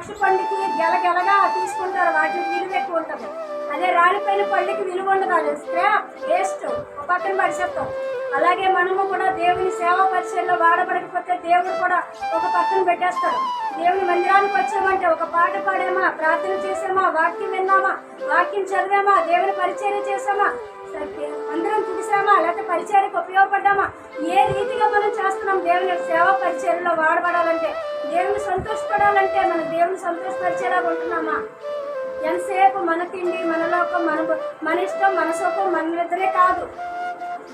ద్రాక్ష పండుకి గెలగెలగా తీసుకుంటారు. వాటికి విలువ ఎక్కువ ఉంటుంది. అదే రాలిపోయిన పళ్ళకి విలువ ఉండదు. అది వేస్ట్. ఒక పక్కన పరిచేస్తాం అలాగే మనము కూడా దేవుని సేవా పరిచయంలో వాడబడకపోతే దేవుడు కూడా ఒక పక్కన పెట్టేస్తాడు. దేవుని మందిరానికి వచ్చామంటే ఒక పాట పాడామా? ప్రార్థన చేసామా వాక్యం విన్నామా? వాక్యం చదివామా? దేవుని పరిచయం చేసామా అందరం చూపిస్తామా లేకపోతే పరిచయానికి ఉపయోగపడ్డామా? ఏ రీతిగా మనం చేస్తున్నాం? దేవుని సేవా పరిచయంలో వాడబడాలంటే దేవుని సంతోషపడాలంటే మనం దేవుని సంతోషపరిచేలాగా ఉంటున్నామా? ఎంతసేపు మన తిండి మన లోకం మన మన ఇష్టం మన సుఖం మన నిద్రే కాదు.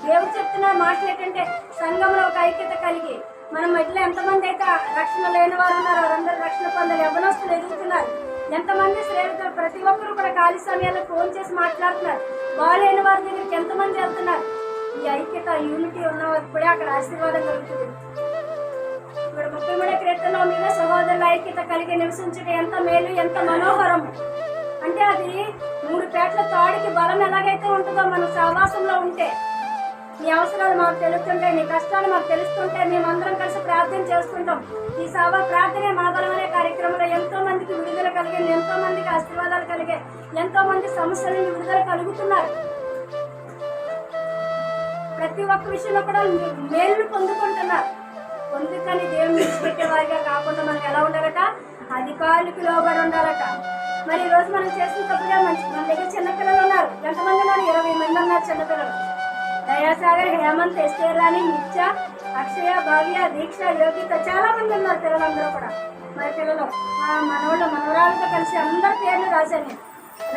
దేవుడు చెప్తున్న మాటలు ఏంటంటే సంఘంలో ఒక ఐక్యత కలిగి మన మధ్యలో ఎంతమంది అయితే రక్షణ లేని వారు ఉన్నారు వారందరూ రక్షణ పొందాలి. యవనస్తులు ఎదుగుతున్నారు? ఎంతమంది స్నేహితులు ప్రతి ఒక్కరు కూడా ఖాళీ సమయాల్లో ఫోన్ చేసి మాట్లాడుతున్నారు. బాగాలేని వారి దగ్గరికి ఎంతమంది వెళ్తున్నారు? ఈ ఐక్యత యూనిటీ ఉన్న వారికి కూడా అక్కడ ఆశీర్వాదం కలుగుతుంది ఇక్కడ ముఖ్యమైన మూడో మీద సహోదరుల ఐక్యత కలిగి నివసించడం ఎంత మేలు ఎంత మనోహరం. అంటే అది మూడు పేట్ల తాడికి బలం ఎలాగైతే ఉంటుందో మన సహవాసంలో ఉంటే నీ అవసరాలు మాకు తెలుస్తుంటే నీ కష్టాలు మాకు తెలుస్తుంటే మేమందరం కలిసి ప్రార్థన చేసుకుంటాం ఈ సభ ప్రార్థనే మా బలం అనే కార్యక్రమంలో ఎంతో మందికి విడుదల కలిగింది ఎంతో మందికి ఆశీర్వాదాలు కలిగే ఎంతో మంది సమస్యల నుండి విడుదల కలుగుతున్నారు. ప్రతి ఒక్క విషయంలో కూడా మేలును పొందుకుంటున్నారు. పొందుకని దేవుని విడిచిపెట్టే వారిగా కాకుండా మనకు ఎలా ఉండాలట? అధికారులకు లోబడి ఉండాలట. మరి ఈ రోజు మనం చేసిన తప్పుగా మంచి మన దగ్గర చిన్నపిల్లలు ఉన్నారు. ఎంతమంది ఉన్నారు? ఇరవై మంది ఉన్నారు చిన్నపిల్లలు దయాసాగర్ హేమంత్ ఎస్టర్ రాణి నిత్య అక్షయ భావ్య దీక్ష యోగిత చాలా మంది ఉన్నారు పిల్లలందరూ కూడా. మరి పిల్లలు మా మనవాళ్ళు మనవరాలతో కలిసి అందరి పేర్లు రాశాను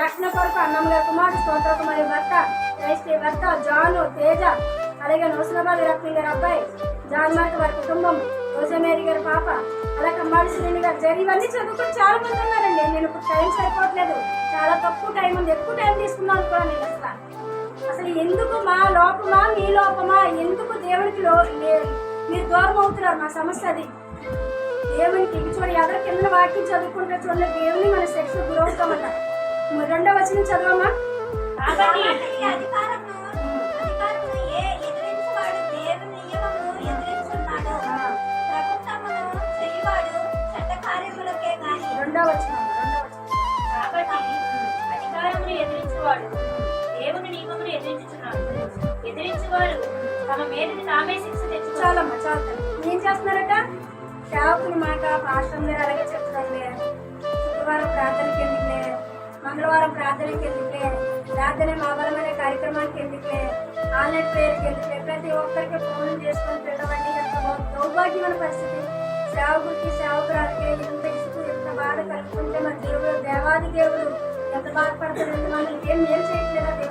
రక్షణ కొరకు అన్నముల కుమార్ స్తోత్ర కుమారి భర్త జయశ్రీ భర్త జాను తేజ అలాగే నూసలబాబు రత్ని గారి అబ్బాయి జాన్ మార్క్ వారి కుటుంబం రోజమేరి గారి పాప అలా కమ్మాడి శ్రేణి గారు జరి ఇవన్నీ చదువుకుని చాలా మంది ఉన్నారండి. నేను ఇప్పుడు టైం సరిపోవట్లేదు. చాలా తక్కువ టైం ఉంది. ఎక్కువ టైం తీసుకున్నాను కూడా నేను. అసలు ఎందుకు మా లోపమా మీ లోపమా? ఎందుకు దేవునికి లో మీరు దూరం అవుతున్నారు మా సమస్య అది. దేవునికి ఇవి చూడ ఎవరి కింద వాక్యం చదువుకుంటే చూడండి దేవుని మన శిక్ష గురవుతామట. రెండో వచ్చిన చదవమా రెండో వచ్చిన రెండో వచ్చిన కాబట్టి అధికారమును ఎదిరించువాడు. నియమమును ఎదిరించుచున్నాడు తమ మీదకి తామే శిక్ష తెచ్చుకోవాలి. చాలమ్మా ఏం చేస్తున్నారట? సేవకుని మాట పాశ్రం గారు అలాగే చెప్తుందండి శుక్రవారం ప్రార్థనకి ఎందుకులే మంగళవారం ప్రార్థనకి ఎందుకులే ప్రార్థన మాబలమైన కార్యక్రమానికి ఎందుకులే ఆన్లైన్ ప్రేయర్కి ఎందుకులే ప్రతి ఒక్కరికి ఫోన్లు చేసుకొని పిల్లవండి ఎంత దౌర్భాగ్యమైన పరిస్థితి. సేవకుడికి సేవకురాలకి ఎంత ఇసుకు ఎంత బాధ కలుపుకుంటే మన దేవుడు దేవాది దేవుడు ఎంత బాధపడుతుంది మనల్ని ఏం ఏం చేయట్లేదు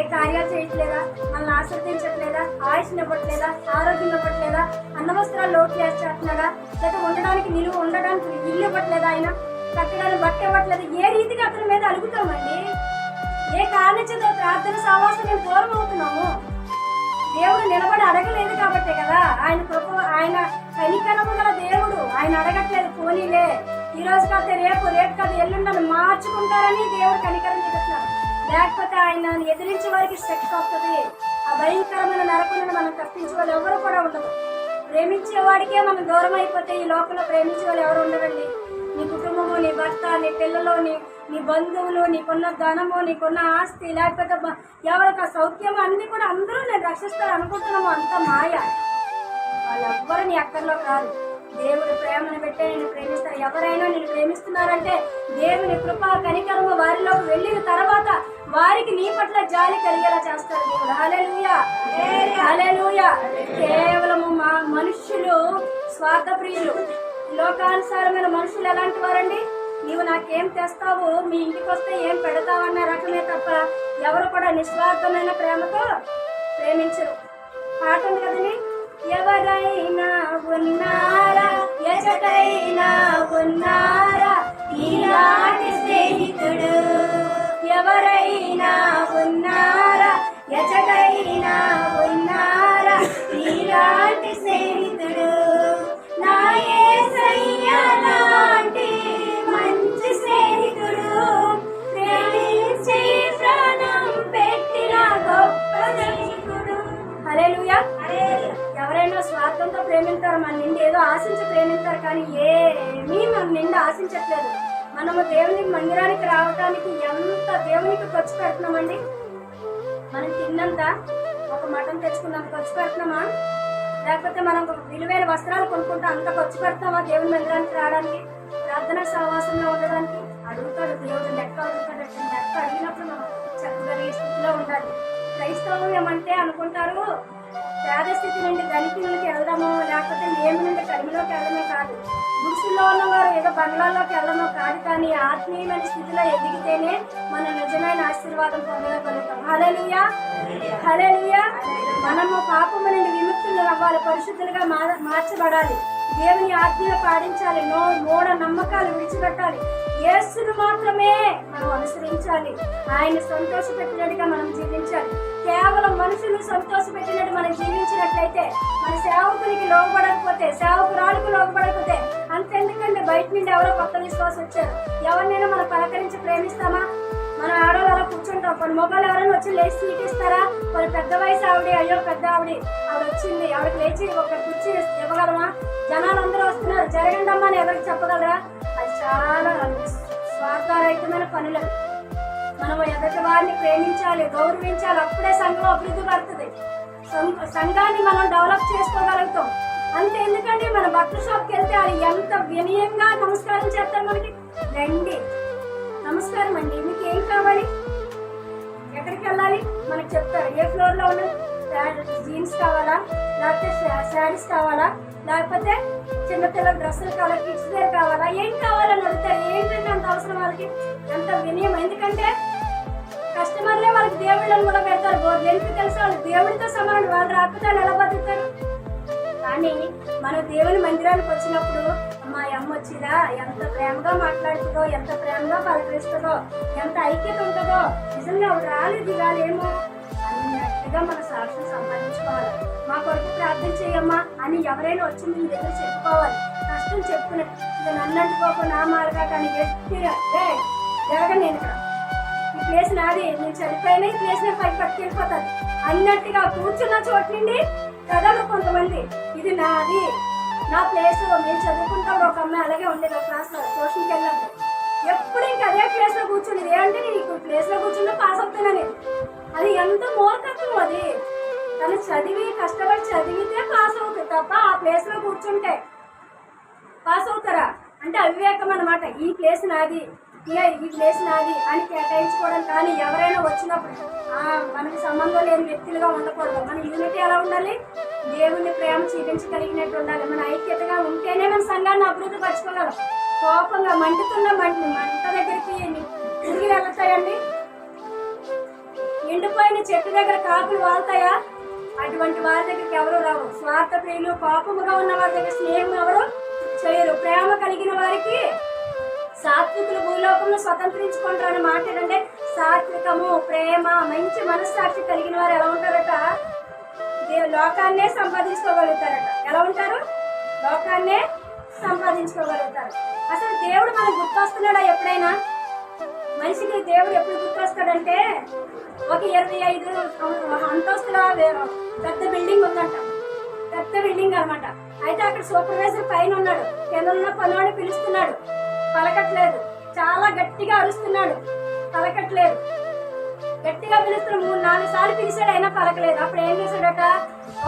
ఏ కార్యాలు చేయట్లేదా? మనల్ని ఆశ్రదించట్లేదా ఆయుష్ ఇవ్వట్లేదా ఆరోగ్యం ఇవ్వట్లేదా అన్నవస్త్రాలు లోటు చేస్తున్నాడా లేదా ఉండడానికి నిలువ ఉండడానికి ఇల్లు ఇవ్వట్లేదా ఆయన? కట్టడానికి బట్ట ఇవ్వట్లేదు. ఏ రీతిగా అతని మీద అలుగుతామండి? ఏ కారణం చేత ప్రార్థన సావాసం మేము దూరం అవుతున్నాము. దేవుడు నిలబడి అడగలేదు కాబట్టే కదా. ఆయన కృప ఆయన కనికరము గల దేవుడు. ఆయన అడగట్లేదు పోనీలే. ఈ రోజు కాదు రేపు రేపు కాదు ఎల్లుండని మార్చుకుంటారని దేవుడు కనికరం చూపిస్తున్నారు లేకపోతే ఆయన ఎదిరించే వారికి శక్తి వస్తుంది ఆ భయంకరమైన నరకులను మనం తప్పించే వాళ్ళు ఎవరు కూడా ఉండదు ప్రేమించే వాడికే మనం దూరం అయిపోతే ఈ లోకంలో ప్రేమించే వాళ్ళు ఎవరు ఉండరండి. నీ కుటుంబము నీ భర్త నీ పిల్లలు నీ నీ బంధువులు నీకున్న ధనము నీకున్న ఆస్తి లేకపోతే ఎవరికి ఆ సౌఖ్యం అన్ని కూడా అందరూ నేను రక్షిస్తారు అనుకుంటున్నాము అంత మాయ. వాళ్ళెవ్వరు నీ అక్కర్లో కాదు దేవుడి ప్రేమను పెట్టే నేను ప్రేమిస్తారు. ఎవరైనా నేను ప్రేమిస్తున్నారంటే దేవుని కృప కనికరము వారిలోకి వెళ్ళిన తర్వాత వారికి నీ పట్ల జాలి కలిగేలా చేస్తారు దేవుడు. Hallelujah hallelujah. కేవలము మా మనుషులు స్వార్థప్రియులు. లోకానుసారమైన మనుషులు ఎలాంటి వారండి? నీవు నాకేం తెస్తావు మీ ఇంటికి వస్తే ఏం పెడతావన్న రకమే తప్ప ఎవరు కూడా నిస్వార్థమైన ప్రేమతో ప్రేమించరు. పాట ఉంది కదండి? ఎవరైనా ఉన్నారా? ఎచటైనా ఉన్నారా? ఈనాటి స్నేహితుడు ఎవరైనా ఉన్నారా? ఎచటైనా ఉన్నారా? ఈనాటి స్నేహితుడు స్వార్థంతో ప్రేమిస్తారు మన నిండి ఏదో ఆశించి ప్రేమిస్తారు కానీ ఏమీ మన నిండా ఆశించట్లేదు. మనము దేవుని మందిరానికి రావడానికి ఎంత దేవునికి ఖర్చు పెడుతున్నామండి? మనం తిన్నంత ఒక మటన్ తెచ్చుకున్నంత ఖర్చు పెడుతున్నామా? లేకపోతే మనం విలువైన వస్త్రాలు కొనుక్కుంటే అంత ఖర్చు పెడతామా దేవుని మందిరానికి రావడానికి? ప్రార్థన సహవాసంలో ఉండడానికి? అడుగుతాడు దేవుడు లెక్క అడుగుతాడు లెక్క అడిగినప్పుడు మనం చెప్పగలిగే స్థితిలో ఉండాలి. క్రైస్తవం ఏమంటే అనుకుంటారు పేద స్థితి నుండి ధనికులకి వెళ్దాము లేకపోతే ఏమి నుండి కడిమిలోకి వెళ్ళడమే కాదు. గుడిసుల్లో ఉన్నవారు ఏదో బంగ్లాల్లోకి వెళ్ళడమో కాదు కానీ ఆత్మీయమైన స్థితిలో ఎదిగితేనే మనం నిజమైన ఆశీర్వాదం పొందగలుగుతాం. హలలియా హలలియా మనము పాపము నుండి విముక్తులు అవ్వాలి పరిశుద్ధులుగా మార్చబడాలి. దేవుని ఆజ్ఞలు పాటించాలి. నో మూఢ నమ్మకాలు విడిచిపెట్టాలి. యేసును మాత్రమే మనం అనుసరించాలి. ఆయన సంతోషపెట్టినట్టుగా మనం జీవించాలి. కేవలం మనుషులు సంతోషపెట్టినట్టు మనం జీవించినట్లయితే మన సేవకునికి లోపడకపోతే సేవకురాలకు లోపడకపోతే అంతెందుకంటే బయట నుండి ఎవరో కొత్త విశ్వాసం వచ్చారు ఎవరినైనా మనం పలకరించి ప్రేమిస్తామా? మనం ఆడవాళ్ళ కూర్చుంటాం. కొన్ని మొబైల్ ఎవరైనా వచ్చి లేచి సీట్ ఇస్తారా కొన్ని పెద్ద వయసు ఆవిడ అయ్యో పెద్ద ఆవిడ. ఆవిడ వచ్చింది. ఆవిడకి లేచి ఒక కుర్చీ ఇవ్వగలమా? జనాలు అందరూ వస్తున్నారు. జరగండి అమ్మా అని ఎవరికి చెప్పగలరా? అది చాలా స్వార్థరహితమైన పనులు. మనం ఎదుటి వారిని ప్రేమించాలి గౌరవించాలి. అప్పుడే సంఘం అభివృద్ధి పడుతుంది. సంఘాన్ని మనం డెవలప్ చేసుకోగలుగుతాం. అంతే ఎందుకంటే మన బట్టల షాప్కి వెళ్తే అది ఎంత వినయంగా నమస్కారం చేస్తారు మనకి? రండి. నమస్కారం అండి. మీకు ఏం కావాలి? ఎక్కడికి వెళ్ళాలి? మనకు చెప్తారు. ఏ ఫ్లోర్లో ఉన్న జీన్స్ కావాలా? లేకపోతే శారీస్ కావాలా? లేకపోతే చిన్నపిల్లల డ్రెస్సులు కావాలా? కిడ్స్ వేర్ కావాలా? ఏం కావాలని అడుగుతారు? ఏంటంటే అంత అవసరం వాళ్ళకి? ఎంత వినయం? ఎందుకంటే కస్టమర్లే వాళ్ళకి దేవుళ్ళని కూడా పెడతారు. ఎందుకు తెలుసు? వాళ్ళు దేవుడితో సమానం. వాళ్ళు రాకపోతే ఎలా బతుకుతారు? కానీ మన దేవుని మందిరానికి వచ్చినప్పుడు మా అమ్మ వచ్చిదా? ఎంత ప్రేమగా మాట్లాడుతుందో ఎంత ప్రేమగా పలకరిస్తుందో ఎంత ఐక్యత ఉంటుందో నిజంగా ఆవిడ రాలేదు రాలేమో అన్నట్టుగా మన సాక్ష్యం సంపాదించుకోవాలి. మా కొరకు ప్రార్థన చేయమ్మా అని ఎవరైనా వచ్చి మీ దగ్గర చెప్పుకోవాలి. కష్టం చెప్పుకునే ఇక నన్ను అంటుకోకు నా మాలగా కానీ గట్టిగా "ఏయ్, జరగ నేను ఇక్కడ. ఈ ప్లేస్ నాది. నేను చనిపోయినా ఈ ప్లేస్ నేను పైకి పట్టుకెళ్ళిపోతాను అన్నట్టుగా కూర్చున్న చోటు నుండి కదలు కొంతమంది ఇది నాది. నా ప్లేస్ మేము చదువుకుంటాం ఒక అమ్మాయి అలాగే ఉండే నా క్లాస్ ట్యూషన్కి వెళ్ళినప్పుడు ఎప్పుడు ఇంక అదే ప్లేస్లో కూర్చుని ఏంటంటే నేను ఇప్పుడు ప్లేస్లో కూర్చున్నా పాస్ అవుతానని అది ఎంత మూర్ఖత్వం అది. తను చదివి కష్టపడి చదివితే పాస్ అవుతుంది తప్ప ఆ ప్లేస్లో కూర్చుంటే పాస్ అవుతారా? అంటే అవివేకం అనమాట ఈ ప్లేస్ నాది. ఇక ఈ ప్లేస్ నాది అని కేటాయించుకోవడం కానీ ఎవరైనా వచ్చినప్పుడు మనకి సంబంధం లేని వ్యక్తులుగా ఉండకూడదు. మన యూనిటీ ఎలా ఉండాలి? దేవుని ప్రేమ చూపించగలిగినట్టు ఉండాలి. మన ఐక్యతగా ఉంటేనే మన సంఘాన్ని అభివృద్ధి పరచుకోగలం. కోపంగా మండుతున్న మంట మంట దగ్గరికి తిరిగి వెళ్తాయండి. ఎండిపోయిన చెట్టు దగ్గర కాకులు వాళ్తాయా? అటువంటి వారి దగ్గరికి ఎవరు రావు. స్వార్థ ప్రియులు కోపముగా ఉన్న వారి దగ్గర స్నేహం ఎవరు చేయరు. ప్రేమ కలిగిన వారికి సాత్వికులు భూలోకంలో అనే మాట ఏంటంటే సాత్వికము ప్రేమ మంచి మనస్సాక్షి కలిగిన వారు ఎలా ఉంటారట? లోకాన్నే సంపాదించుకోగలుగుతారట. ఎలా ఉంటారు? లోకాన్నే సంపాదించుకోగలుగుతారు. అసలు దేవుడు మనకు గుర్తొస్తున్నాడా ఎప్పుడైనా? మనిషికి దేవుడు ఎప్పుడు గుర్తొస్తాడంటే ఒక ఇరవై ఐదు అంతస్తుల పెద్ద బిల్డింగ్ ఉందంట. పెద్ద బిల్డింగ్ అనమాట. అయితే అక్కడ సూపర్వైజర్ పైన ఉన్నాడు. కింద ఉన్న పనివాడు పిలుస్తున్నాడు. పలకట్లేదు చాలా గట్టిగా అరుస్తున్నాడు. పలకట్లేదు గట్టిగా పిలుస్తున్న మూడు నాలుగు సార్లు పిలిచాడు అయినా పలకలేదు. అప్పుడు ఏం చేశాడట?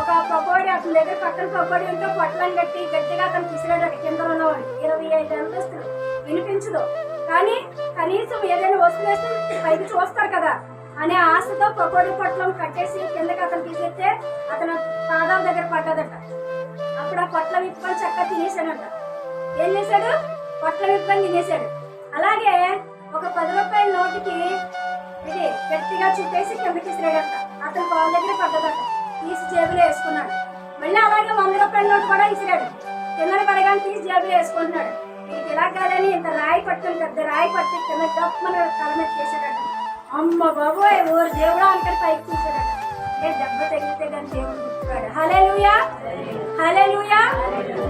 ఒక పకోడి అతని దగ్గర పక్కన పకోడి ఉంటే పొట్లని కట్టి గట్టిగా అతను పిసిరాడట కింద ఉన్నవాడు ఇరవై ఐదు అంతస్తులు వినిపించదు కానీ కనీసం ఏదైనా వస్తువు వేస్తే పైకి చూస్తారు కదా అనే ఆశతో పకోడి పొట్లం కట్టేసి కిందకి అతను తీసేస్తే అతను పాదాల దగ్గర పడ్డదట. అప్పుడు ఆ పొట్లం విప్పుకొని చక్కగా తినేసాడట ఏం చేశాడు? పొట్ల విప్పని తినేశాడు. అలాగే ఒక పది రూపాయల నోటికి ఇది గట్టిగా చుట్టేసి కిందకిసిరాడంట అతను పాల దగ్గర పడ్డదట. తీసి జేబులో వేసుకున్నాడు. మళ్ళీ అలాగే వంద రూపాయల నోటు కూడా ఇసిరాడు. కింద పడగానే తీసి జేబులో వేసుకుంటున్నాడు. ఇది ఇలా కాదని ఇంత రాయి పట్టుకుని పెద్ద రాయి పట్టి కింద మన తల మీద చేశాడట అమ్మ బాబోయ్ ఊరు దేవుడు అనుకని పైకి చూశాడట అంటే దెబ్బ తగిలితే కానీ దేవుడు గుర్తురాడు హలేలుయా హలేలుయా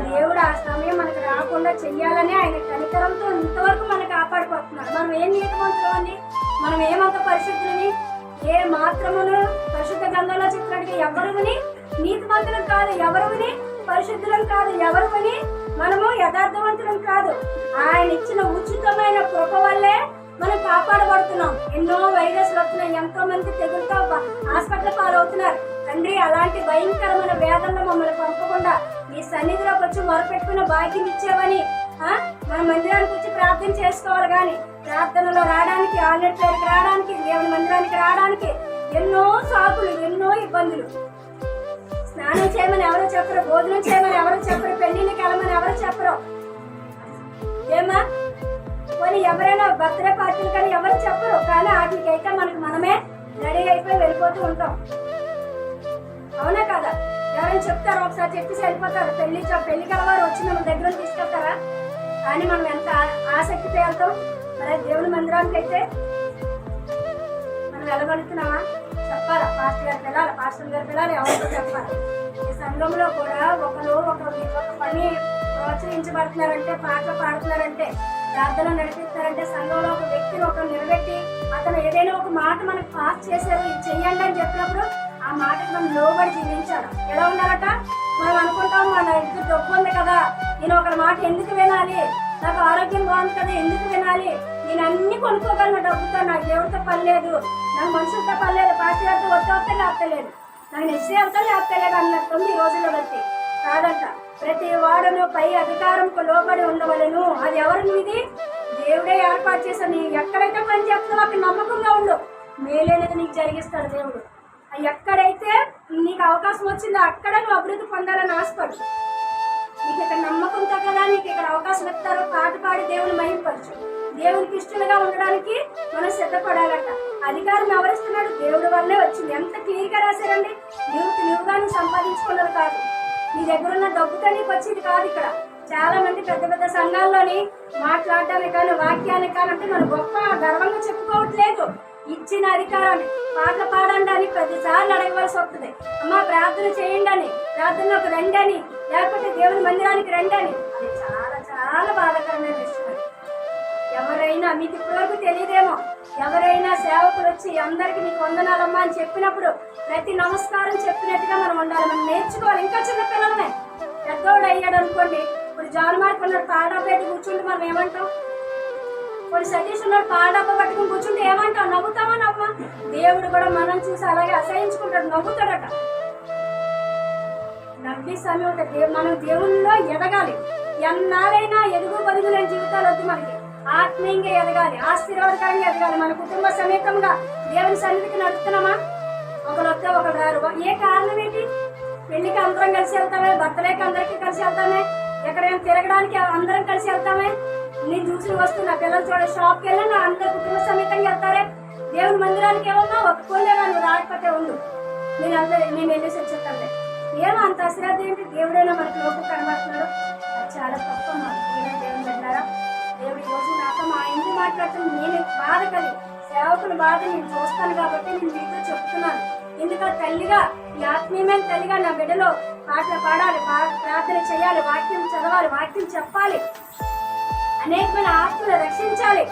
దేవుడు ఆ సమయం మనకు రాకుండా చెయ్యాలని ఆయన కనికరంతో ఇంతవరకు మనం కాపాడుకుంటున్నారు మనం ఏం నీతిమంతులు మనం ఏమంత పరిశుద్ధులని? ఏ మాత్రమును పరిశుద్ధ గ్రంథంలో చెప్పినట్టుగా ఎవరుని నీతిమంతులం కాదు ఎవరుని పరిశుద్ధులం కాదు ఎవరుని మనము యథార్థవంతులం కాదు. ఆయన ఇచ్చిన ఉచితమైన కృప వల్లే మనం కాపాడబడుతున్నాం. ఎన్నో వైరస్లు వస్తున్నాయి. ఎంతో మంది తెగులతో హాస్పిటల్ పాలవుతున్నారు. తండ్రి అలాంటి భయంకరమైన వేదనలో మమ్మల్ని పంపకుండా నీ సన్నిధిలోకి వచ్చి మొరపెట్టుకున్న భాగ్యం ఇచ్చేవని మన మందిరానికి వచ్చి ప్రార్థన చేసుకోవాలి కానీ ప్రార్థనలో రావడానికి ఆన్లైన్ రావడానికి దేవుని మందిరానికి రావడానికి ఎన్నో సాకులు ఎన్నో ఇబ్బందులు. స్నానం చేయమని ఎవరు చెప్పరు భోజనం చేయమని ఎవరు చెప్పరు పెళ్ళిని కలమని ఎవరు చెప్పరు. కానీ ఎవరైనా బర్త్డే పార్టీలు కానీ ఎవరు చెప్పరు. కానీ వాటికైతే మనకి మనమే రెడీ అయిపోయి వెళ్ళిపోతూ ఉంటాం. అవునా కదా? ఎవరైనా చెప్తారు? ఒకసారి చెప్పేసి వెళ్ళిపోతారు. పెళ్ళి పెళ్ళి కలవారు వచ్చి మన దగ్గర తీసుకెళ్తారా? కానీ మనం ఎంత ఆసక్తితో వెళ్తాం మరి దేవుని మందిరానికి అయితే మనం వెళ్ళగలుగుతున్నామా? చెప్పాలా? పాస్టర్ గారు పిల్లలు పాస్టర్ గారు పిల్లలు ఎవరితో చెప్పాలి? ఈ సంఘంలో కూడా ఒకరు ఒక పని ప్రోత్సహించబడుతున్నారంటే పాటలు పాడుతున్నారంటే ప్రార్థన నడిపిస్తారంటే సంఘంలో ఒక వ్యక్తిని ఒక నిలబెట్టి అతను ఏదైనా ఒక మాట మనకు పాస్ చేశారు ఇది చెయ్యండి అని చెప్పినప్పుడు ఆ మాటకి మనం లోబడి జీవించాలి. ఎలా ఉండాలట? మనం అనుకుంటాం మన ఇంట్లో డబ్బు ఉంది కదా నేను ఒక మాట ఎందుకు వినాలి? నాకు ఆరోగ్యం బాగుంది కదా ఎందుకు వినాలి? నేను అన్ని కొనుక్కోగలను డబ్బుతో నాకు దేవుడితో పర్లేదు లేదు నాకు మనుషులతో పని లేదు పార్టీ గారితో వద్ద వస్తే లేపలేదు నాకు నిశ్చయం వెళ్తా లేపలేదు అన్నట్టుంది ఈ రోజుల్లో బట్టి. కాదంట. ప్రతి వాడను పై అధికారంకు లోబడి ఉండవలను. అది ఎవరి మీది? దేవుడే ఏర్పాటు చేశాను నీ ఎక్కడైతే పని చేస్తున్నావు అక్కడ నమ్మకంగా ఉండు. మేలైనది నీకు జరిగిస్తాడు దేవుడు. ఎక్కడైతే నీకు అవకాశం వచ్చిందో అక్కడ నువ్వు అభివృద్ధి పొందాలని ఆశపడు. నీకు ఇక్కడ నమ్మకంతో కదా నీకు ఇక్కడ అవకాశం ఇస్తారు పాట పాడి దేవుని మహింపరచు. దేవునికి ఇష్టలుగా ఉండడానికి మనం సిద్ధపడాలట. అధికారం ఎవరిస్తున్నాడు? దేవుడి వల్లే వచ్చింది. ఎంత క్లియర్గా రాశారండి? నువ్వు నువ్వుగా నువ్వు సంపాదించుకున్నది కాదు. నీ దగ్గర ఉన్న డబ్బుతో నీకు వచ్చింది కాదు ఇక్కడ. చాలా మంది పెద్ద పెద్ద సంఘాల్లోని మాట్లాడడానికి కానీ వాక్యానికి కానీ అంటే మనం గొప్ప గర్వంగా చెప్పుకోవట్లేదు. ఇచ్చిన అధికారాన్ని పాటలు పాడండి అని ప్రతిసార్లు అడగవలసి వస్తుంది. అమ్మ ప్రార్థన చేయండి అని ప్రార్థనలోకి రండి అని లేకపోతే దేవుని మందిరానికి రండి అని అది చాలా చాలా బాధాకరమైన విషయం. ఎవరైనా మీకు ఇప్పటివరకు తెలియదేమో ఎవరైనా సేవకులు వచ్చి అందరికి నీకు వందనాలమ్మా అని చెప్పినప్పుడు ప్రతి నమస్కారం చెప్పినట్టుగా మనం ఉండాలి. మనం నేర్చుకోవాలి. ఇంకా చిన్న పిల్లలమే. పెద్దోడు అయ్యాడు అనుకోండి. ఇప్పుడు జాన్ మార్క్ ఉన్నాడు పాడా కూర్చుంటే మనం ఏమంటాం? ఇప్పుడు సతీష్ ఉన్నాడు పాడాప పట్టుకుని కూర్చుంటే ఏమంటాం? నవ్వుతామా నవ్వా? దేవుడు కూడా మనం చూసి అలాగే అసహించుకుంటాడు నవ్వుతాడట. నవ్వి సమయం మనం దేవుల్లో ఎదగాలి. ఎన్నాళ్ళైనా ఎదుగు బదుగులేని జీవితాలు వద్దు మనకి. ఆత్మీయంగా ఎదగాలి ఆశీర్వాదకరంగా ఎదగాలి. మన కుటుంబ సమేతంగా దేవుని సన్నిధికి నడుపుతున్నామా? ఒకరు వస్తే ఒకరు రారు. ఏ కారణం ఏంటి? పెళ్ళికి అందరం కలిసి వెళ్తామే బర్త్డేకి అందరికీ కలిసి వెళ్తామే ఎక్కడైనా తిరగడానికి అందరం కలిసి వెళ్తామే. నేను చూసి నా పిల్లలు చూడ షాప్కి వెళ్ళి అందరు కుటుంబ సమేతంగా వెళ్తారే. దేవుని మందిరానికి ఏమన్నా ఒప్పుకోలేదా నువ్వు రాకపోతే ఉండు. నేను అందరూ నేను వెళ్ళేసి వచ్చేస్తాను ఏమో అంత అశ్రద్ధ ఏంటి? దేవుడైనా మనకు లోపు కనబడుతున్నాడు. అది చాలా తప్ప మాకు దేవుని పెట్టారా దేవుడు నాతో మా ఇంటి మాట్లాడుతున్న నేను బాధ కలిగి సేవకుల బాధ నేను చూస్తాను కాబట్టి నేను మీతో చెప్తున్నాను. ఎందుకంటే తల్లిగా ఈ ఆత్మీయమైన తల్లిగా నా బిడ్డలో పాటలు పాడాలి ప్రార్థన చేయాలి వాక్యం చదవాలి వాక్యం చెప్పాలి. అనేకమైన ఆత్మలు రక్షించాలి.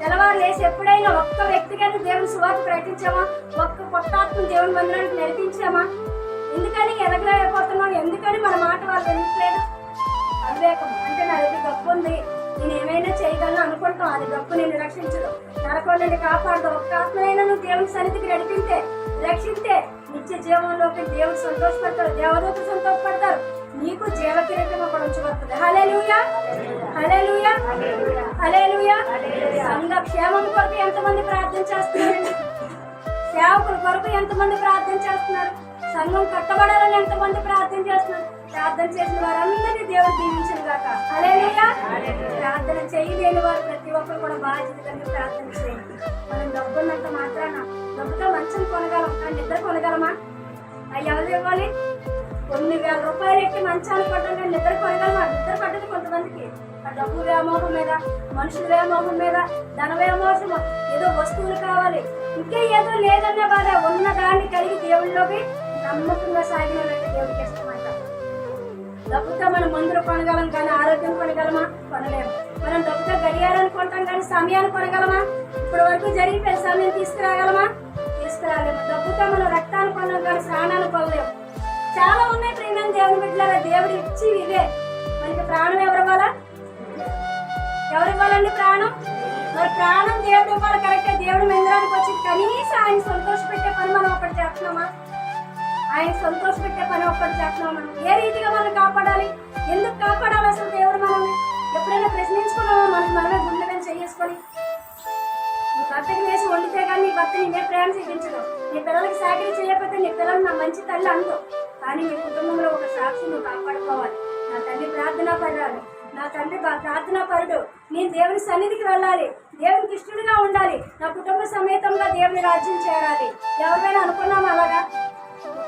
తెల్లవారు లేసి ఎప్పుడైనా ఒక్క వ్యక్తిగానే దేవుని సువార్త ప్రకటించామా? ఒక్క కొత్త ఆత్మ దేవుని మందిరానికి నడిపించామా? ఎందుకని ఎదగలేకపోతున్నాం ఎందుకని మన మాట వాళ్ళు వినట్లేదు? అవివేకం అంటే నా దగ్గర గొప్ప ఉంది. నేను ఏమైనా చేయగలను అనుకుంటాం అది డబ్బు నేను రక్షించదు నరకం నుండి కాపాడదు ఒక్క ఆత్మనైనా నువ్వు దేవుని సన్నిధికి నడిపితే రక్షిస్తే నిత్య జీవంలోకి దేవుడు సంతోషపడతారు దేవదూత సంతోషపడతారు. నీకు జీవ కిరీటం ఒకటి ఉంచబడుతుంది. హలేలుయా హలే లూయా సంఘ క్షేమం కొరకు ఎంతమంది ప్రార్థన చేస్తున్నారు? సేవకుల కొరకు ఎంతమంది ప్రార్థన చేస్తున్నారు? సంఘం కట్టబడాలని ఎంతమంది ప్రార్థన చేస్తున్నారు? ప్రార్థన చేసిన వారందరినీ దేవుడు దీవించిన గాక. హల్లెలూయా. ప్రార్థన చేయలేని వారు ప్రతి ఒక్కరు కూడా బాధ్యత కలిగి ప్రార్థన చేయండి మనం డబ్బున్నంత మాత్రాన డబ్బుతో మంచం కొనగలం కానీ నిద్ర కొనగలమా? అవి ఎవరు ఇవ్వాలి? కొన్ని వేల రూపాయలు ఎక్కి మంచాన్ని పడ్డం కానీ నిద్ర కొనగలమా? నిద్ర పడ్డది కొంతమందికి. ఆ డబ్బు వ్యామోహం మీద మనుషుల వ్యామోహం మీద ధన వ్యామోహం ఏదో వస్తువులు కావాలి. ఇంకే ఏదో లేదన్న బాధ ఉన్న దాన్ని కలిగి దేవుళ్ళలోకి నమ్మకంగా సాగిన దేవుడికి ఇష్టమంట డబ్బుతో మనం మందులు కొనగలం కానీ ఆరోగ్యం కొనగలమా? కొనలేము. మనం డబ్బుతో గడియారాన్ని కొంటాం కానీ సమయాన్ని కొనగలమా? ఇప్పటి వరకు పెద్ద సమయం తీసుకురాగలమా? తీసుకురాలేము. డబ్బుతో మనం రక్తాన్ని కొనలేము కానీ స్నానాలు కొనలేము. చాలా ఉన్నాయి ప్రేమ దేవుని బిడ్డలాగా దేవుడు ఇచ్చి ఇవే. మనకి ప్రాణం ఎవరు ఇవ్వాలా? ఎవరు ఇవ్వాలండి ప్రాణం? మరి ప్రాణం దేవుడు ఇవ్వాలి కరెక్టే. దేవుడు మందిరానికి వచ్చి కనీసం ఆయన సంతోష పెట్టే పని మనం ఒకటి చేస్తున్నామా? ఆయన సంతోష పెట్టే పని ఒక్కటి చేస్తున్నాం మనం. ఏ రీతిగా మనం కాపాడాలి? ఎందుకు కాపాడాలి అసలు దేవుడు మనల్ని? ఎప్పుడైనా ప్రశ్నించుకున్నామో? మనకి మనమే గుండె మీద చేసుకొని నీ భర్తకి వేసి వండితే కానీ నీ భర్త నేనే ప్రేమ చూపించడం నీ పిల్లలకి సాకరీ చేయకపోతే నీ పిల్లలు నా మంచి తల్లి అందు కానీ నీ కుటుంబంలో ఒక సాక్షి నువ్వు కాపాడుకోవాలి. నా తల్లి ప్రార్థనా పడాలి నా తండ్రి ప్రార్థన ప్రార్థనా పరుడు. నేను దేవుని సన్నిధికి వెళ్ళాలి. దేవునికి ఇష్టడుగా ఉండాలి. నా కుటుంబ సమేతంగా దేవుని రాజ్యం చేరాలి. ఎవరైనా అనుకున్నామా అలాగా?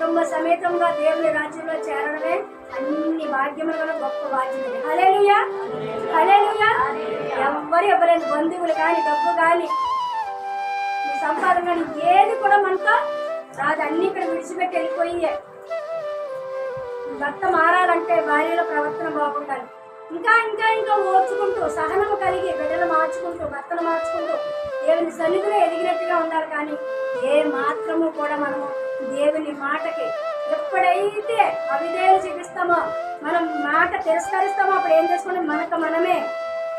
కుటుంబ సమేతంగా దేవుని రాజ్యంలో చేరడమే అన్ని భాగ్యములు గల గొప్ప బాధ్యత హలేలుయా హలేలుయా ఎవ్వరు ఇవ్వలేదు బంధువులు కానీ డబ్బు కానీ మీ సంపాదన కానీ ఏది కూడా మనతో రాదు. అన్ని ఇక్కడ విడిచిపెట్టి వెళ్ళిపోయి. భర్త మారాలంటే భార్యలో ప్రవర్తన బాగుండాలి. ఇంకా ఇంకా ఇంకా ఓర్చుకుంటూ సహనము కలిగి బిడ్డలు మార్చుకుంటూ భర్తలు మార్చుకుంటూ దేవుని సన్నిధిలో ఎదిగినట్టుగా ఉండాలి. కానీ ఏ మాత్రము కూడా మనము దేవుని మాటకి ఎప్పుడైతే అవిధేయలు చూపిస్తామో మనం మాట తిరస్కరిస్తామో అప్పుడు ఏం చేసుకుంటే? మనకు మనమే.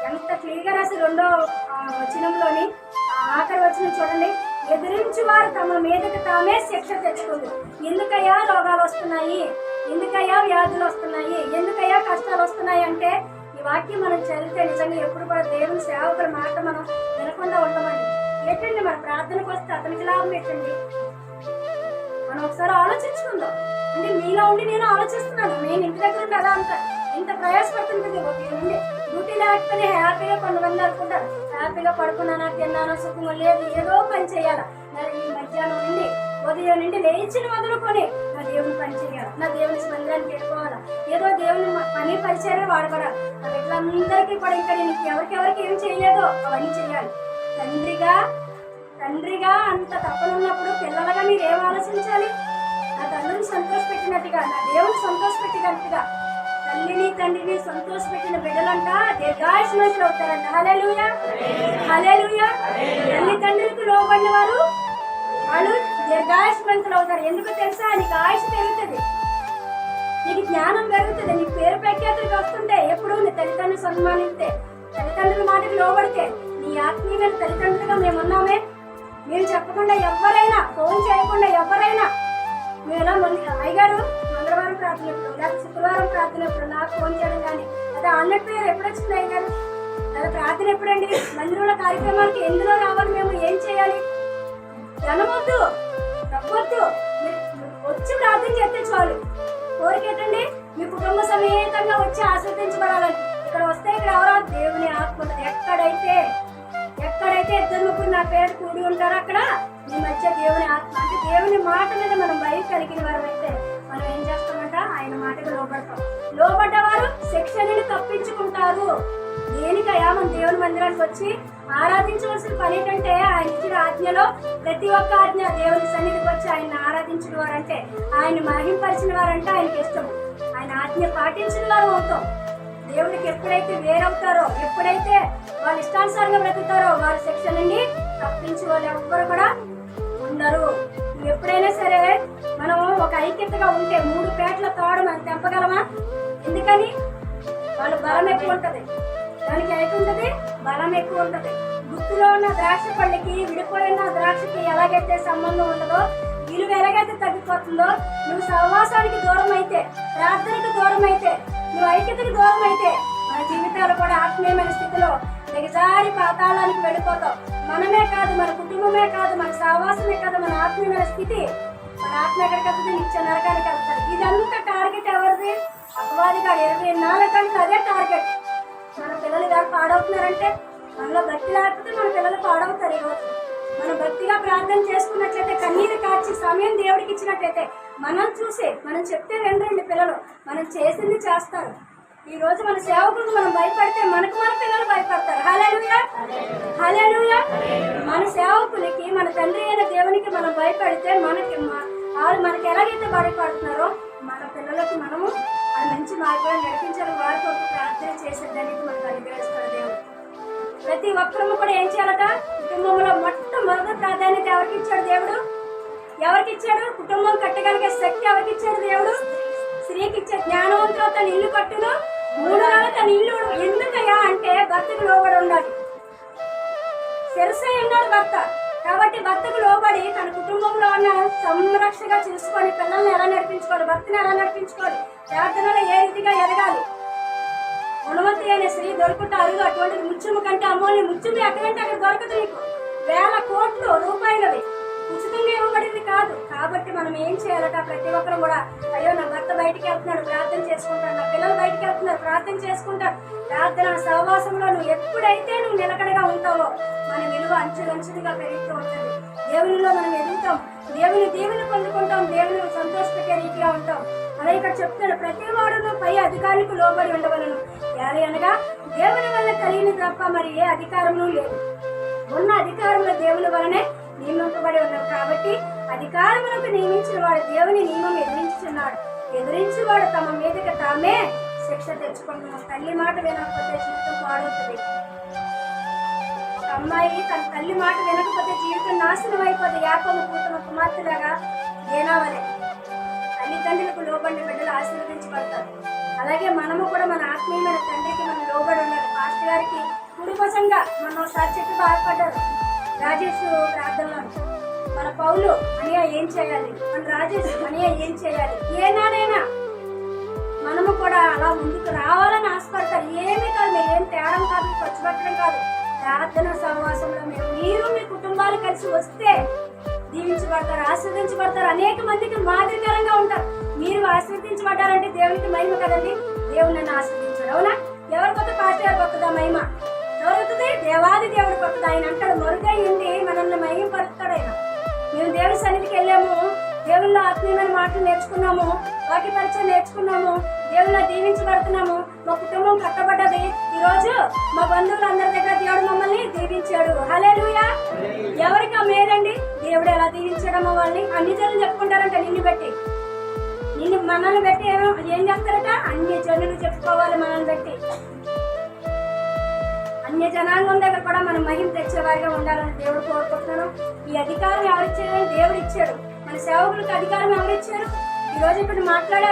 ఎంత క్లియర్గా రాసి రెండో వచనంలోని ఆఖరి వచ్చిన చూడండి. ఎదిరించి వారు తమ మీదకి తామే శిక్ష తెచ్చుకుంది. ఎందుకయ్యా రోగాలు వస్తున్నాయి? ఎందుకయ్యా వ్యాధులు వస్తున్నాయి? ఎందుకయ్యా కష్టాలు వస్తున్నాయి? అంటే ఈ వాక్యం మనం చదివితే నిజంగా ఎప్పుడు కూడా దేవుని సేవకుల మాట మనం వినకుండా ఉండమండి. ఏంటండి మరి ప్రార్థనకు వస్తే అతనికి లాభం పెట్టండి మనం ఒకసారి ఆలోచించుకుందాం. అంటే మీలో ఉండి నేను ఆలోచిస్తున్నాను. నేను ఇంటి దగ్గర ఉండి అలా అంట ఇంత ప్రయాసపడుతుంది ఒక నుండి డ్యూటీ లేకపోతే హ్యాపీగా కొంతమంది అనుకుంటారు. హ్యాపీగా పడుకున్నానా తిన్నానా సుఖంగా లేదు ఏదో పని చేయాలా? నా ఈ మధ్యాహ్నం నుండి ఉదయం నుండి లేచిన మొదలుకొని నా దేవుని పని చేయాలి? నా దేవుని స్పందనానికి వెళ్ళిపోవాలా? ఏదో దేవుని పని పరిచయమే వాడబడాలి నా బిడ్డలందరికీ కూడా ఇంకా నేను ఎవరికెవరికి ఏం చేయలేదో అవన్నీ చేయాలి. తండ్రిగా తండ్రిగా అంత తప్పనున్నప్పుడు పిల్లలుగా మీరు ఏం ఆలోచించాలి? నా తండ్రిని సంతోషపెట్టినట్టుగా నా దేవుని సంతోషపెట్టినట్టుగా తల్లిని తండ్రిని సంతోషపెట్టిన బిడ్డలంట దీర్ఘాయుష్మంతులు అవుతారంట. హలేలుయా హలేలుయా తల్లి తండ్రికి లోబడిన వారు వాళ్ళు దీర్ఘాయుష్మంతులు అవుతారు. ఎందుకు తెలుసా? నీకు ఆయుష్ పెరుగుతుంది. నీకు జ్ఞానం పెరుగుతుంది. నీకు పేరు ప్రఖ్యాతులకు వస్తుంటే ఎప్పుడు నీ తల్లిదండ్రులు సన్మానిస్తే తల్లిదండ్రుల మాటకు లోబడితే నీ ఆత్మీయమైన తల్లిదండ్రులుగా మేము మీరు చెప్పకుండా ఎవరైనా ఫోన్ చేయకుండా ఎవరైనా మీరు ఎలా మంది అయ్యగారు మంగళవారం ప్రార్థన ఎప్పుడు లేకపోతే శుక్రవారం ప్రార్థన ఎప్పుడు నాకు ఫోన్ చేయడం కానీ. అదే అన్నట్టు పేరు ఎప్పుడు వచ్చింది అయ్యగారు అదే ప్రార్థన ఎప్పుడండి? మందిరంలో కార్యక్రమానికి ఎందులో రావాలి మేము? ఏం చేయాలి? జనమొద్దు డబ్బొద్దు. వచ్చి ప్రార్థన చేస్తే చాలు. కోరిక ఏంటండి? మీ కుటుంబ సమేతంగా వచ్చి ఆస్వాదించబడాలని ఇక్కడ వస్తే ఇక్కడ ఎవరో దేవుని ఆత్మ ఎక్కడైతే ఎక్కడైతే ఇద్దరు ముగ్గురు నా పేరు కూడి ఉంటారో అక్కడ. మీ మధ్య దేవుని ఆత్మ అంటే దేవుని మాట మీద మనం భయం కలిగిన వారు అయితే మనం ఏం చేస్తామంట? ఆయన మాటకు లోబడతాం. లోబడ్డవారు శిక్షణని తప్పించుకుంటారు. దేనికయా మన దేవుని మందిరానికి వచ్చి ఆరాధించవలసిన పని ఏంటంటే ఆయన ఇచ్చిన ఆజ్ఞలో ప్రతి ఒక్క ఆజ్ఞ దేవుని సన్నిధికి వచ్చి ఆయన ఆరాధించిన వారంటే ఆయన మహింపరిచిన వారంటే ఆయనకి ఇష్టం. ఆయన ఆజ్ఞ పాటించిన వారు అవుతాం. దేవుడికి ఎప్పుడైతే వేరవుతారో ఎప్పుడైతే వాళ్ళ ఇష్టానుసారంగా బ్రతుకుతారో వారి శిక్ష నుండి తప్పించి వాళ్ళు ఎవ్వరు కూడా ఉండరు. ఎప్పుడైనా సరే మనం ఒక ఐక్యతగా ఉంటే మూడు పేటల తోడ మనం తెంపగలమా? ఎందుకని? వాళ్ళ బలం ఎక్కువ ఉంటుంది. దానికి అయితే ఉంటుంది బలం ఎక్కువ ఉంటుంది. గుర్తులో ఉన్న ద్రాక్ష పళ్ళకి విడిపోయిన ద్రాక్షకి ఎలాగైతే సంబంధం ఉండదో విలువ ఎలాగైతే తగ్గిపోతుందో నువ్వు సహవాసానికి దూరం అయితే ప్రార్థనకు దూరం అయితే నువ్వు ఐక్యతకు దూరం అయితే మన జీవితాలు కూడా ఆత్మీయమైన స్థితిలో దిగజారి పాతాళానికి వెళ్ళిపోతాం మనమే కాదు మన కుటుంబమే కాదు మన సహవాసమే కాదు మన ఆత్మీయమైన స్థితి. మన ఆత్మ ఎక్కడికి వెళ్తుంది? నిత్య నరకానికి వెళ్తారు ఇదంతా టార్గెట్ ఎవరిది? అపవాదిగా ఇరవై నాలుగు గంటలు అదే టార్గెట్. మన పిల్లలు ఇలా పాడవుతున్నారంటే మనలో బట్టి లేకపోతే మన పిల్లలు పాడవుతారు ఈరోజు. మనం భక్తిగా ప్రార్థన చేసుకున్నట్లయితే కన్నీరు కాచి సమయం దేవుడికి ఇచ్చినట్లయితే మనం చూసే మనం చెప్తే రెండు పిల్లలు. మనం చేసింది చేస్తారు. ఈ రోజు మన సేవకులకు మనం భయపడితే మనకు మన పిల్లలు భయపడతారు. హలేలుయా హలేలుయా మన సేవకులకి మన తండ్రి అయిన దేవునికి మనం భయపడితే మనకి వాళ్ళు మనకి ఎలాగైతే భయపడుతున్నారో ప్రతి ఒక్కరూ కూడా ఏం చేయాలట? కుటుంబంలో మొట్టమొదటి ప్రాధాన్యత ఎవరికి ఇచ్చాడు దేవుడు? ఎవరికి ఇచ్చాడు? కుటుంబం కట్టగలిగే శక్తి ఎవరికి ఇచ్చాడు దేవుడు? స్త్రీకి ఇచ్చే జ్ఞానవంతులు తన ఇల్లు కట్టును. మూడు నెలలు తన ఇల్లు ఎందుకయ్యా అంటే భర్తకు లోబడి ఉండాలి. శిరసే ఉన్నాడు భర్త. కాబట్టి భర్తకు లోబడి తన కుటుంబంలో ఉన్న సంరక్షగా చూసుకొని పిల్లల్ని ఎలా నడిపించుకోవాలి? భర్తని ఎలా నడిపించుకోవాలి? ప్రార్థనలో ఏ రీతిగా ఎదగాలి? గుణవతి అనే స్త్రీ దొరుకుట అరుగు అటువంటిది ముత్యము కంటే అమ్మోని ముత్యము ఎక్కడంటే అక్కడ దొరకదు నీకు. వేల కోట్లు రూపాయలవి. ఉచితంగా ఇవ్వబడింది కాదు. కాబట్టి మనం ఏం చేయాలట? ప్రతి ఒక్కరు కూడా అయ్యో నా భర్త బయటికి వెళ్తున్నాడు ప్రార్థన చేసుకుంటాడు నా పిల్లలు బయటికి వెళ్తున్నారు ప్రార్థన చేసుకుంటారు. ప్రార్థన సహవాసంలో నువ్వు ఎప్పుడైతే నువ్వు నిలకడగా ఉంటావో మన విలువ అంచులంచులుగా పెరుగుతూ ఉంటుంది. దేవునిలో మనం ఎదుగుతాం. దేవుని దేవుని పొందుకుంటాం దేవుని సంతోషపెట్టే రీతిగా ఉంటాం. అలా ఇక్కడ చెప్తాడు ప్రతి వాడును పై అధికారికి లోబడి ఉండవలను. ఎలా అనగా దేవుని వల్ల కలిగిన తప్ప మరి ఏ అధికారము లేదు. ఉన్న అధికారంలో దేవుని వలనే నియమింపబడి ఉన్నారు కాబట్టి అధికారములకు నియమించిన వాడు దేవుని నియమం ఎదిరించున్నాడు ఎదిరించి వాడు తమ మీదకి తామే శిక్ష తెచ్చుకుంటున్నాం తల్లి మాట వినకపోతే జీవితం పాడవుతుంది. అమ్మాయి తన తల్లి మాట వినకపోతే జీవితం నాశనం అయిపోతే యాపము కూతున్న కుమార్తెలాగా ఏనావలే తల్లిదండ్రులకు లోబడిన బిడ్డలు ఆశీర్వదించబడతారు. అలాగే మనము కూడా మన ఆత్మీయమైన తండ్రికి మనం లోబడి ఉన్నారు పాస్టర్ గారికి కుటుంబసంగా మనం ఒకసారి చెప్పి బాధపడ్డారు. రాజేష్ ప్రార్థనలో మన పౌలు అనియా ఏం చేయాలి? మన రాజేష్ అనియా ఏం చేయాలి? ఏనాడైనా మనము కూడా అలా ముందుకు రావాలని ఆశపడతారు. ఏమీ కాదు ఏం తేడం కాదు ఖర్చు పెట్టడం కాదు. ప్రార్థన సహవాసంలో మీరు మీరు మీ కుటుంబాలు కలిసి వస్తే దీవించబడతారు ఆశీర్వదించబడతారు. అనేక మందికి మాదిరికరంగా ఉంటారు. మీరు ఆస్వాదించబడ్డారంటే దేవునికి మహిమ కదండి. దేవుడు నన్ను ఆశీర్వదించాడు అవునా? ఎవరి కొత్త పాస్టర్ కొత్తదా మహిమ? ఎవరుతుంది దేవాది దేవుడు కొత్తదా? ఆయన అంటాడు మరుగై ఉండి మనల్ని మహిమ పరుస్తాడు ఆయన. మేము దేవుని సన్నిధికి వెళ్ళాము. దేవుళ్ళ ఆత్మీయమైన మాటలు నేర్చుకున్నాము వాటి పరిచయం నేర్చుకున్నాము దేవుళ్ళ దీవించబడుతున్నాము మా కుటుంబం కట్టబడ్డది. ఈరోజు మా బంధువులందరి దగ్గర దేవుడు మమ్మల్ని దీవించాడు. హలే ఎవరికి ఆ మేరండి దేవుడు ఎలా దీవించడమో వాళ్ళని? అన్ని జనులు చెప్పుకుంటారంట నిన్ను బట్టి. నిన్ను మనల్ని బట్టి ఏమో ఏం చేస్తారట? అన్ని జనులు చెప్పుకోవాలి మనల్ని బట్టి. అన్య జనాంగం దగ్గర కూడా మనం మహిమ తెచ్చేవారిగా ఉండాలని దేవుడు కోరుకుంటున్నాను. ఈ అధికారం ఎవరిచ్చాడని దేవుడు ఇచ్చాడు. మన సేవకులకు అధికారం ఎవరిచ్చారు? ఈ రోజు ఇక్కడ మాట్లాడే